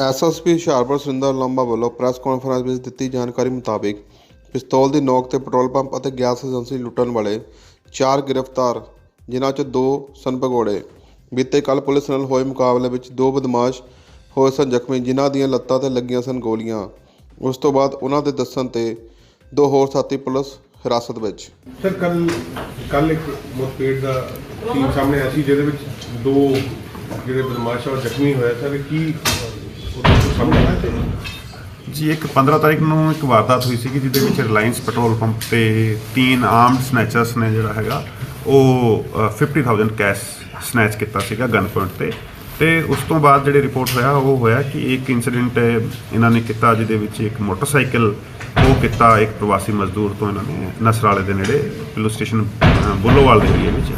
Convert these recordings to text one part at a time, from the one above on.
SSP Hoshiarpur Surinder ਲੰਬਾ ਵੱਲੋਂ press conference ਵਿੱਚ ਦਿੱਤੀ ਜਾਣਕਾਰੀ ਮੁਤਾਬਿਕ ਪਿਸਤੌਲ ਦੀ ਨੋਕ ਤੇ ਪੈਟਰੋਲ ਪੰਪ ਅਤੇ ਗੈਸ ਏਜੰਸੀ ਲੁੱਟਣ ਵਾਲੇ ਚਾਰ ਗ੍ਰਿਫਤਾਰ, ਜਿਨ੍ਹਾਂ 'ਚ ਦੋ ਸਨ ਭਗੌੜੇ। ਬੀਤੇ ਕੱਲ ਪੁਲਿਸ ਨਾਲ ਹੋਏ ਮੁਕਾਬਲੇ ਵਿੱਚ ਦੋ ਬਦਮਾਸ਼ ਹੋਏ ਸਨ ਜ਼ਖਮੀ, ਜਿਨ੍ਹਾਂ ਦੀਆਂ ਲੱਤਾਂ ਤੇ ਲੱਗੀਆਂ ਸਨ ਗੋਲੀਆਂ। ਉਸ ਤੋਂ ਬਾਅਦ ਉਹਨਾਂ ਦੇ ਦੱਸਣ ਤੇ ਦੋ ਹੋਰ ਸਾਥੀ ਪੁਲਿਸ ਹਿਰਾਸਤ ਵਿੱਚ। ਸਰ ਕੱਲ ਕੱਲ ਇੱਕ ਮੁਠਭੇੜ ਦਾ ਟੀਮ ਸਾਹਮਣੇ ਆਈ ਸੀ, ਜਿਹਦੇ ਵਿੱਚ ਦੋ ਜਿਹੜੇ ਬਦਮਾਸ਼ ਆ, ਉਹ ਜ਼ਖਮੀ ਹੋਇਆ। ਸਰ, ਕੀ ਜੀ ਇੱਕ 15 ਤਾਰੀਖ ਨੂੰ ਇੱਕ ਵਾਰਦਾਤ ਹੋਈ ਸੀ ਜਿਹਦੇ ਵਿੱਚ ਰਿਲਾਇੰਸ ਪੈਟਰੋਲ ਪੰਪ ਤੇ ਤਿੰਨ ਆਰਮਡ ਸਨੈਚਰਸ ਨੇ ਜਿਹੜਾ ਹੈਗਾ ਉਹ ਅ, 50000 ਕੈਸ਼ ਸਨੈਚ ਕੀਤਾ ਸੀਗਾ ਗਨ ਪੁਆਇੰਟ ਤੇ। ਤੇ ਉਸ ਤੋਂ ਬਾਅਦ ਜਿਹੜੇ ਰਿਪੋਰਟ ਹੋਇਆ ਉਹ ਹੋਇਆ ਕਿ ਇੱਕ ਇਨਸੀਡੈਂਟ ਇਹਨਾਂ ਨੇ ਕੀਤਾ ਜਿਹਦੇ ਵਿੱਚ ਇੱਕ ਮੋਟਰਸਾਈਕਲ ਉਹ ਕੀਤਾ ਇੱਕ ਪ੍ਰਵਾਸੀ ਮਜ਼ਦੂਰ ਤੋਂ ਇਹਨਾਂ ਨੇ ਨਸਰਾਲੇ ਦੇ ਨੇੜੇ ਪੁਲਿਸ ਸਟੇਸ਼ਨ ਬੁੱਲੋਵਾਲ ਦੇ ਏਰੀਏ ਵਿੱਚ।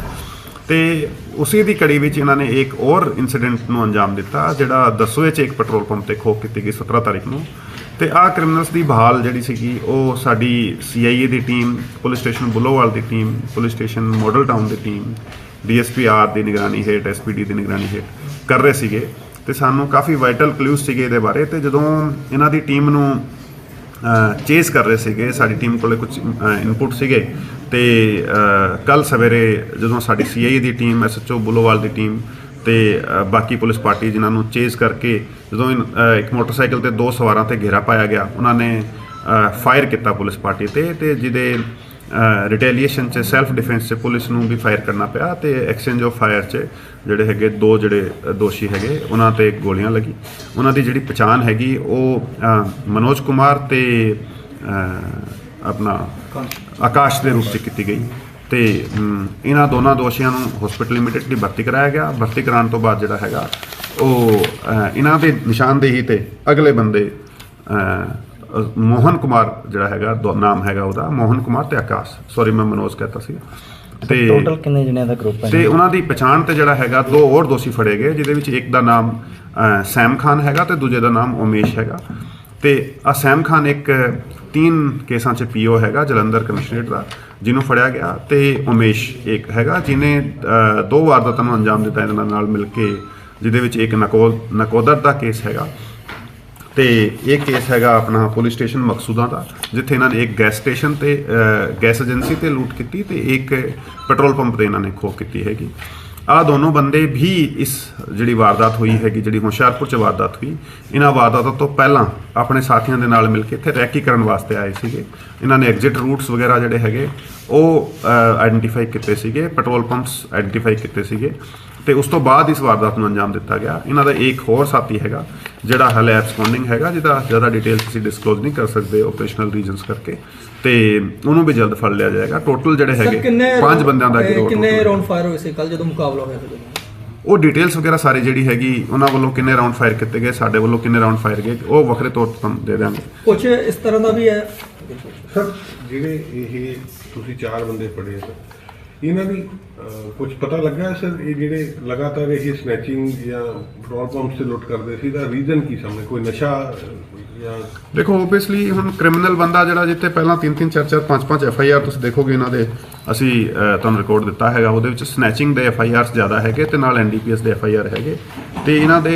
ਤੇ ਉਸੇ ਦੀ ਕੜੀ ਵਿੱਚ ਇਹਨਾਂ ਨੇ ਇੱਕ ਹੋਰ ਇਨਸੀਡੈਂਟ ਨੂੰ ਅੰਜਾਮ ਦਿੱਤਾ, ਜਿਹੜਾ ਦਸੂਏ 'ਚ ਇੱਕ ਪੈਟਰੋਲ ਪੰਪ ਤੇ ਖੋਹ ਕੀਤੀ ਗਈ 17 ਤਾਰੀਖ ਨੂੰ। ਤੇ ਆਹ ਕ੍ਰਿਮੀਨਲਸ ਦੀ ਬਹਾਲ ਜਿਹੜੀ ਸੀਗੀ, ਉਹ ਸਾਡੀ ਸੀਆਈਏ ਦੀ ਟੀਮ ਪੁਲਿਸ ਸਟੇਸ਼ਨ ਬੁੱਲੋਵਾਲ ਦੀ team police station Model Town ਦੀ ਟੀਮ ਡੀਐਸਪੀ ਆਰ ਦੀ ਨਿਗਰਾਨੀ ਹੇਠ ਐਸਪੀਡੀ ਦੀ ਨਿਗਰਾਨੀ ਹੇਠ ਕਰ ਰਹੇ ਸੀਗੇ। ਤੇ ਸਾਨੂੰ ਕਾਫੀ ਵਾਈਟਲ ਕਲੂਜ਼ ਸੀਗੇ ਇਹਦੇ ਬਾਰੇ। ਤੇ ਜਦੋਂ ਇਹਨਾਂ ਦੀ ਟੀਮ ਨੂੰ ਚੇਸ ਕਰ ਰਹੇ ਸੀਗੇ, ਸਾਡੀ ਟੀਮ ਕੋਲੇ ਕੁਝ ਇਨਪੁਟ ਸੀਗੇ। ਤੇ ਕੱਲ ਸਵੇਰੇ ਜਦੋਂ ਸਾਡੀ ਸੀਆਈ ਦੀ ਟੀਮ ਐਸਐਚਓ ਬੁਲੋਵਾਲ ਦੀ ਟੀਮ ਤੇ ਬਾਕੀ ਪੁਲਿਸ ਪਾਰਟੀ ਜਿਨ੍ਹਾਂ ਨੂੰ ਚੇਸ ਕਰਕੇ ਜਦੋਂ ਇਨ- ਇੱਕ ਮੋਟਰਸਾਈਕਲ ਤੇ ਦੋ ਸਵਾਰਾਂ ਤੇ ਘੇਰਾ ਪਾਇਆ ਗਿਆ, ਉਹਨਾਂ ਨੇ ਫਾਇਰ ਕੀਤਾ ਪੁਲਿਸ ਪਾਰਟੀ ਤੇ ਤੇ ਜਿਹਦੇ ਰਿਟੈਲੀਏਸ਼ਨ ਚ ਸੈਲਫ ਡਿਫੈਂਸ ਚ ਪੁਲਿਸ ਨੂੰ ਵੀ ਫਾਇਰ ਕਰਨਾ ਪਿਆ ਤੇ ਐਕਸਚੇਂਜ ਆਫ ਫਾਇਰ ਚ ਜਿਹੜੇ ਹੈਗੇ, ਦੋ ਜਿਹੜੇ ਦੋਸ਼ੀ ਹੈਗੇ, ਉਹਨਾਂ ਤੇ ਗੋਲੀਆਂ ਲੱਗੀ। ਉਹਨਾਂ ਦੀ ਜਿਹੜੀ ਪਛਾਣ ਹੈਗੀ, ਉਹ ਮਨੋਜ ਕੁਮਾਰ ਤੇ ਆਪਣਾ ਆਕਾਸ਼ ਦੇ ਰੂਪ ਚ ਕੀਤੀ ਗਈ। ਤੇ ਇਹਨਾਂ ਦੋਨਾਂ ਦੋਸ਼ੀਆਂ ਨੂੰ ਹਸਪੀਟਲ ਇਮੀਡੀਏਟਲੀ ਭਰਤੀ ਕਰਾਇਆ ਗਿਆ। ਭਰਤੀ ਕਰਾਉਣ ਤੋਂ ਬਾਅਦ ਜਿਹੜਾ ਹੈਗਾ, ਉਹ ਇਹਨਾਂ ਦੇ ਨਿਸ਼ਾਨਦੇਹੀ ਤੇ ਅਗਲੇ ਬੰਦੇ ਮੋਹਨ ਕੁਮਾਰ ਜਿਹੜਾ ਹੈਗਾ ਦੋ ਨਾਮ ਹੈਗਾ ਉਹਦਾ ਮੋਹਨ ਕੁਮਾਰ ਤੇ ਆਕਾਸ਼। ਸੌਰੀ ਮੈਂ ਮਨੋਜ ਕਹਤਾ ਸੀ ਤੇ ਟੋਟਲ ਕਿੰਨੇ ਜਣਿਆਂ ਦਾ ਗਰੁੱਪ ਹੈ? ਤੇ ਉਹਨਾਂ ਦੀ ਪਛਾਣ ਤੇ ਜਿਹੜਾ ਹੈਗਾ ਦੋ ਹੋਰ ਦੋਸ਼ੀ ਫੜੇ ਗਏ ਜਿਹਦੇ ਵਿੱਚ ਇੱਕ ਦਾ ਨਾਮ ਸੈਮ ਖਾਨ ਹੈਗਾ ਤੇ ਦੂਜੇ ਦਾ ਨਾਮ ਉਮੇਸ਼ ਹੈਗਾ। ਤੇ ਆ ਸੈਮ ਖਾਨ ਇੱਕ ਤਿੰਨ ਕੇਸਾਂ 'ਚ ਪੀਓ ਹੈਗਾ ਜਲੰਧਰ ਕਮਿਸ਼ਨਰੇਟ ਦਾ ਜਿਹਨੂੰ ਫੜਿਆ ਗਿਆ ਤੇ ਉਮੇਸ਼ ਇੱਕ ਹੈਗਾ ਜਿਨੇ ਅ, ਦੋ ਵਾਰਦਾਤਾਂ ਨੂੰ ਅੰਜਾਮ ਦਿੱਤਾ ਇਹਨਾਂ ਨਾਲ ਮਿਲ ਕੇ ਜਿਹਦੇ ਵਿੱਚ ਇੱਕ ਨਕੋਦ ਨਕੋਦਰ ਦਾ ਕੇਸ ਹੈਗਾ। ਤੇ ਇਹ ਕੇਸ ਹੈਗਾ ਆਪਣਾ ਪੁਲਿਸ ਸਟੇਸ਼ਨ ਮਕਸੂਦਾਂ ਦਾ, ਜਿੱਥੇ ਇਹਨਾਂ ਨੇ ਇੱਕ ਗੈਸ ਸਟੇਸ਼ਨ ਤੇ ਗੈਸ ਏਜੰਸੀ ਤੇ ਲੂਟ ਕੀਤੀ ਤੇ ਇੱਕ ਪੈਟਰੋਲ ਪੰਪ ਤੇ ਇਹਨਾਂ ਨੇ ਖੋਹ ਕੀਤੀ ਹੈਗੀ। ਆ ਦੋਨੋਂ ਬੰਦੇ ਵੀ ਇਸ ਜਿਹੜੀ ਵਾਰਦਾਤ ਹੋਈ ਹੈਗੀ, ਜਿਹੜੀ ਹੁਸ਼ਿਆਰਪੁਰ ਚ ਵਾਰਦਾਤ ਹੋਈ, ਇਹਨਾਂ ਵਾਰਦਾਤਾਂ ਤੋਂ ਪਹਿਲਾਂ ਆਪਣੇ ਸਾਥੀਆਂ ਦੇ ਨਾਲ ਮਿਲ ਕੇ ਇੱਥੇ ਰੈਕੀ ਕਰਨ ਵਾਸਤੇ ਆਏ ਸੀਗੇ। ਇਹਨਾਂ ਨੇ ਐਗਜ਼ਿਟ ਰੂਟਸ ਵਗੈਰਾ ਜਿਹੜੇ ਹੈਗੇ, ਉਹ ਆਇਡੈਂਟੀਫਾਈ ਕੀਤੇ ਸੀਗੇ ਪੈਟਰੋਲ ਪੰਪਸ ਆਇਡੈਂਟੀਫਾਈ ਕੀਤੇ ਸੀਗੇ। ਤੇ ਉਸ ਤੋਂ ਬਾਅਦ ਇਸ ਵਾਰਦਾਤ ਨੂੰ ਅੰਜਾਮ ਦਿੱਤਾ ਗਿਆ। ਇਹਨਾਂ ਦਾ ਇੱਕ ਹੋਰ ਸਾਥੀ ਹੈਗਾ ਜਿਹੜਾ ਹਲੇ ਐਬਸਕੌਂਡਿੰਗ ਹੈਗਾ ਜਿਹਦਾ ਜ਼ਿਆਦਾ ਡਿਟੇਲਸ ਅਸੀਂ ਡਿਸਕਲੋਜ਼ ਨਹੀਂ ਕਰ ਸਕਦੇ ਆਪਰੇਸ਼ਨਲ ਰੀਜ਼ਨਸ ਕਰਕੇ ਤੇ ਉਹਨੂੰ ਵੀ ਜਲਦ ਫੜ ਲਿਆ ਜਾਏਗਾ। ਟੋਟਲ ਜਿਹੜੇ ਹੈਗੇ ਪੰਜ ਬੰਦਿਆਂ ਦਾ ਗਿਰੋਹ ਕਿੰਨੇ ਰਾਉਂਡ ਫਾਇਰ ਹੋਏ ਸੀ ਕੱਲ ਜਦੋਂ ਮੁਕਾਬਲਾ ਹੋਇਆ ਸੀ? ਉਹ ਡਿਟੇਲਸ ਵਗੈਰਾ ਸਾਰੇ ਜਿਹੜੀ ਹੈਗੀ ਉਹਨਾਂ ਵੱਲੋਂ ਕਿੰਨੇ ਰਾਉਂਡ ਫਾਇਰ ਕੀਤੇ ਗਏ ਸਾਡੇ ਵੱਲੋਂ ਕਿੰਨੇ ਰਾਉਂਡ ਫਾਇਰ ਗਏ ਉਹ ਵੱਖਰੇ ਤੌਰ ਤੇ ਤੁਹਾਨੂੰ ਦੇ ਦਿਆਂਗੇ। ਕੁਝ ਇਸ ਤਰ੍ਹਾਂ ਦਾ ਵੀ ਹੈ? ਸਰ ਜਿਹੜੇ ਇਹ ਤੁਸੀਂ ਚਾਰ ਬੰਦੇ ਫੜੇ ਆ ਸਰ ਇਹਨਾਂ ਦੀ ਕੁਝ ਪਤਾ ਲੱਗਾ ਸਰ? ਇਹ ਜਿਹੜੇ ਲਗਾਤਾਰ ਇਹ ਸਨੈਚਿੰਗ ਜਾਂ ਪੈਟਰੋਲ ਪੰਪ ਤੇ ਲੁੱਟ ਕਰਦੇ ਸੀ ਦਾ ਰੀਜ਼ਨ ਕੀ ਸਾਹਮਣੇ? ਕੋਈ ਨਸ਼ਾ ਜਾਂ ਦੇਖੋ ਓਬਵੀਅਸਲੀ ਹੁਣ ਕ੍ਰਿਮੀਨਲ ਬੰਦਾ ਜਿਹੜਾ ਜਿੱਥੇ ਪਹਿਲਾਂ 3 3 4 4 5 5 ਐਫ ਆਈ ਆਰ ਤੁਸੀਂ ਦੇਖੋਗੇ ਇਹਨਾਂ ਦੇ, ਅਸੀਂ ਤੁਹਾਨੂੰ ਰਿਕਾਰਡ ਦਿੱਤਾ ਹੈਗਾ। ਉਹਦੇ ਵਿੱਚ ਸਨੈਚਿੰਗ ਦੇ ਐਫ ਆਈ ਆਰਸ ਜ਼ਿਆਦਾ ਹੈਗੇ ਤੇ ਨਾਲ ਐਨ ਡੀ ਪੀ ਐਸ ਦੇ ਐਫ ਆਈ ਆਰ ਹੈਗੇ। ਤੇ ਇਹਨਾਂ ਦੇ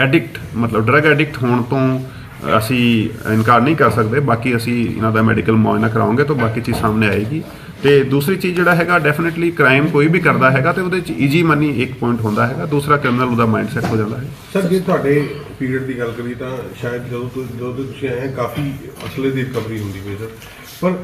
ਐਡਿਕਟ ਮਤਲਬ ਡਰਗ ਐਡਿਕਟ ਹੋਣ ਤੋਂ ਅਸੀਂ ਇਨਕਾਰ ਨਹੀਂ ਕਰ ਸਕਦੇ। ਬਾਕੀ ਅਸੀਂ ਇਹਨਾਂ ਦਾ ਮੈਡੀਕਲ ਮੁਆਇਨਾ ਕਰਾਉਂਗੇ ਤਾਂ ਬਾਕੀ ਚੀਜ਼ ਸਾਹਮਣੇ ਆਏਗੀ। ਤੇ ਦੂਸਰੀ ਚੀਜ਼ ਜਿਹੜਾ ਹੈਗਾ ਡੈਫੀਨਿਟਲੀ ਕ੍ਰਾਈਮ ਕੋਈ ਵੀ ਕਰਦਾ ਹੈਗਾ ਤੇ ਉਹਦੇ ਚ ਈਜੀ ਮਨੀ ਇੱਕ ਪੁਆਇੰਟ ਹੁੰਦਾ ਹੈਗਾ, ਦੂਸਰਾ ਕ੍ਰਿਮੀਨਲ ਉਹਦਾ ਮਾਈਂਡ ਸੈਟ ਹੋ ਜਾਂਦਾ ਹੈ। ਸਰ, ਜੇ ਤੁਹਾਡੇ ਪੀਰੀਅਡ ਦੀ ਗੱਲ ਕਰੀ ਤਾਂ ਸ਼ਾਇਦ ਜਦੋਂ ਤੋਂ ਜਦੋਂ ਤੋਂ ਤੁਸੀਂ ਆਏ ਕਾਫੀ ਅਸਲੇ ਦੀ ਰਿਕਵਰੀ ਹੁੰਦੀ ਹੋਈ ਸਰ। ਪਰ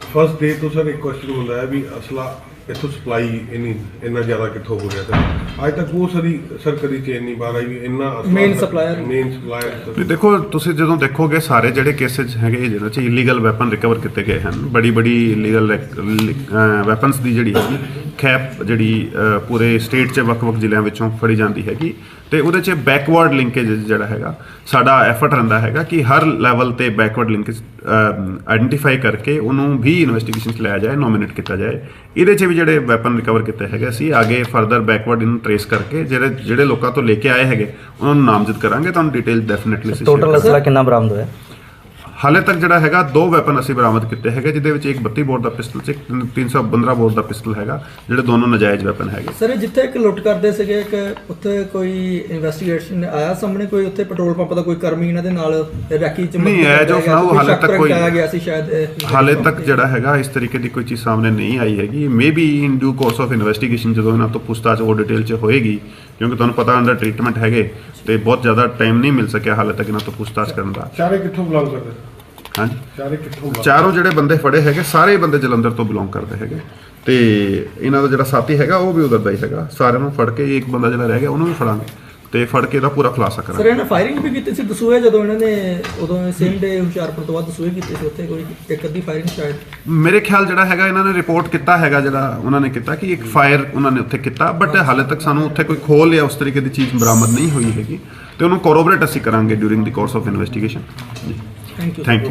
ਫਸਟ ਡੇ ਤੋਂ ਸਰ ਇੱਕ ਕੁਐਸਚਨ ਹੁੰਦਾ ਹੈ ਵੀ ਅਸਲਾ ਇੱਥੋਂ ਸਪਲਾਈ ਇੰਨੀ ਇੰਨਾ ਜ਼ਿਆਦਾ ਕਿੱਥੋਂ ਹੋ ਗਿਆ ਸਰ ਅੱਜ ਤੱਕ ਉਹ ਸਰੀ ਸਰ ਕਦੀ ਚੇਨ ਨਹੀਂ ਬਾਹਰ ਆਈ ਵੀ ਇੰਨਾ Main supplier। ਮੇਨ ਸਪਲਾਇਰ ਵੀ ਦੇਖੋ ਤੁਸੀਂ ਜਦੋਂ ਦੇਖੋਗੇ ਸਾਰੇ ਜਿਹੜੇ ਕੇਸਿਸ ਹੈਗੇ ਜਿਹਨਾਂ 'ਚ ਇਲੀਗਲ ਵੈਪਨ ਰਿਕਵਰ ਕੀਤੇ ਗਏ ਹਨ ਬੜੀ ਬੜੀ ਇਲੀਗਲ ਵੈਪਨਸ ਦੀ ਜਿਹੜੀ ਹੈਗੀ ਖੈਪ ਜਿਹੜੀ ਪੂਰੇ ਸਟੇਟ 'ਚ ਵੱਖ-ਵੱਖ ਜ਼ਿਲ੍ਹਿਆਂ ਵਿੱਚੋਂ ਫੜੀ ਜਾਂਦੀ ਹੈਗੀ ਤੇ ਉਹਦੇ 'ਚ ਬੈਕਵਰਡ ਲਿੰਕੇਜ ਜਿਹੜਾ ਹੈਗਾ ਸਾਡਾ ਐਫਰਟ ਰਹਿੰਦਾ ਹੈਗਾ ਕਿ ਹਰ ਲੈਵਲ ਤੇ ਬੈਕਵਰਡ ਲਿੰਕੇਜ ਆਇਡੈਂਟੀਫਾਈ ਕਰਕੇ ਉਹਨੂੰ ਵੀ ਇਨਵੈਸਟੀਗੇਸ਼ਨ 'ਚ ਲਿਆ ਜਾਏ ਨੋਮੀਨੇਟ ਕੀਤਾ ਜਾਏ। ਇਹਦੇ 'ਚ ਵੀ ਜਿਹੜੇ ਵੈਪਨ ਰਿਕਵਰ ਕੀਤੇ ਹੈਗੇ ਅਸੀਂ ਅੱਗੇ ਫਰਦਰ ਬੈਕਵਰਡ ਇਹਨੂੰ ਟਰੇਸ ਕਰਕੇ ਜਿਹੜੇ ਜਿਹੜੇ ਲੋਕਾਂ ਤੋਂ ਲੈ ਕੇ ਆਏ ਹੈਗੇ ਉਹਨਾਂ ਨੂੰ ਨਾਮਜ਼ਦ ਕਰਾਂਗੇ ਤੁਹਾਨੂੰ ਡਿਟੇਲ ਡੈਫੀਨਿਟਲੀ ਟੋਟਲ ਅਸਲਾ ਕਿੰਨਾ ਬਰਾਮਦ ਹੋਇਆ? ਹਾਲੇ ਤੱਕ ਜਿਹੜਾ ਹੈਗਾ ਦੋ ਵੈਪਨ ਅਸੀਂ ਬਰਾਮਦ ਕੀਤੇ ਹੈਗੇ ਜਿਹਦੇ ਵਿੱਚ ਇੱਕ 32 ਬੋਰ ਦਾ ਪਿਸਟਲ ਤੇ ਇੱਕ 315 ਬੋਰ ਦਾ ਪਿਸਟਲ ਹੈਗਾ ਜਿਹੜੇ ਦੋਨੋਂ ਨਜਾਇਜ਼ ਵੈਪਨ ਹੈਗੇ। ਸਰ ਜਿੱਥੇ ਇੱਕ ਲੁੱਟ ਕਰਦੇ ਸੀਗੇ ਕਿ ਉੱਥੇ ਕੋਈ ਇਨਵੈਸਟੀਗੇਸ਼ਨ ਆਇਆ ਸਾਹਮਣੇ ਕੋਈ ਉੱਥੇ ਪੈਟਰੋਲ ਪੰਪ ਦਾ ਕੋਈ ਕਰਮੀ ਇਹਨਾਂ ਦੇ ਨਾਲ ਰੈਕੀ ਚ ਨਹੀਂ, ਇਹ ਜੋ ਸੁਣਾਓ, ਕੋਈ ਹਾਲੇ ਤੱਕ ਕੋਈ- ਗਿਆ ਸੀ ਸ਼ਾਇਦ ਹਾਲੇ ਤੱਕ ਜਿਹੜਾ ਹੈਗਾ ਇਸ ਤਰੀਕੇ ਦੀ ਕੋਈ ਚੀਜ਼ ਸਾਹਮਣੇ ਨਹੀਂ ਆਈ ਹੈਗੀ। Maybe in due course of investigation ਜਦੋਂ ਇਹਨਾਂ ਤੋਂ ਪੁੱਛਤਾਛ ਹੋਰ ਡਿਟੇਲ 'ਚ ਹੋਏਗੀ ਕਿਉਂਕਿ ਤੁਹਾਨੂੰ ਪਤਾ ਅੰਡਰ ਟ੍ਰੀਟਮੈਂਟ ਹੈਗੇ ਤੇ ਬਹੁਤ ਜ਼ਿਆਦਾ ਟਾਈਮ ਨਹੀਂ ਮਿਲ ਸਕਿਆ ਹਾਲੇ ਤੱਕ ਇਹਨਾਂ ਤੋਂ ਪੁੱਛਤਾਛ ਕਰਨ ਦਾ। ਚਾਰੇ ਕਿੱਥੋਂ ਬਿਲੋਂਗ ਕਰਦੇ? ਹਾਂਜੀ। ਚਾਰੇ ਕਿੱਥੋਂ ਚਾਰੋਂ ਜਿਹੜੇ ਬੰਦੇ ਫੜੇ ਹੈਗੇ ਸਾਰੇ ਬੰਦੇ ਜਲੰਧਰ ਤੋਂ ਬਿਲੋਂਗ ਕਰਦੇ ਹੈਗੇ। ਤੇ ਇਹਨਾਂ ਦਾ ਜਿਹੜਾ ਸਾਥੀ ਹੈਗਾ ਉਹ ਵੀ ਉਧਰ ਦਾ ਹੀ ਹੈਗਾ। ਸਾਰਿਆਂ ਨੂੰ ਫੜ ਕੇ ਇੱਕ ਬੰਦਾ ਜਿਹੜਾ ਰਹਿ ਗਿਆ ਉਹਨੂੰ ਵੀ ਫੜਾਂਗੇ। ਤੇ ਫੜ ਕੇ ਇਹਦਾ ਪੂਰਾ ਖੁਲਾਸਾ ਸਰ ਕਰਾਂਗੇ ਇਹਨਾਂ ਫਾਇਰਿੰਗ ਵੀ ਕੀਤੀ ਸੀ ਦਸੂਏ ਜਦੋਂ ਇਹਨਾਂ ਨੇ ਉਦੋਂ ਸੇਮ ਡੇ ਹੁਸ਼ਿਆਰਪੁਰ ਤੋਂ ਬਾਅਦ ਦਸੂਏ ਕੀਤੀ ਸੀ ਉੱਥੇ ਕੋਈ ਇੱਕ ਅੱਧੀ ਫਾਇਰਿੰਗ ਸ਼ਾਇਦ। ਮੇਰੇ ਖਿਆਲ ਜਿਹੜਾ ਹੈਗਾ ਇਹਨਾਂ ਨੇ ਰਿਪੋਰਟ ਕੀਤਾ ਹੈਗਾ ਜਿਹੜਾ ਉਹਨਾਂ ਨੇ ਕੀਤਾ ਕਿ ਇੱਕ ਫਾਇਰ ਉਹਨਾਂ ਨੇ ਉੱਥੇ ਕੀਤਾ ਬਟ ਹਾਲੇ ਤੱਕ ਸਾਨੂੰ ਉੱਥੇ ਕੋਈ ਖੋਲ ਜਾਂ ਉਸ ਤਰੀਕੇ ਦੀ ਚੀਜ਼ ਬਰਾਮਦ ਨਹੀਂ ਹੋਈ ਹੈਗੀ। ਤੇ ਉਹਨੂੰ ਕੋਰੋਬਰੇਟ ਅਸੀਂ ਕਰਾਂਗੇ during the course of investigation thank you thank you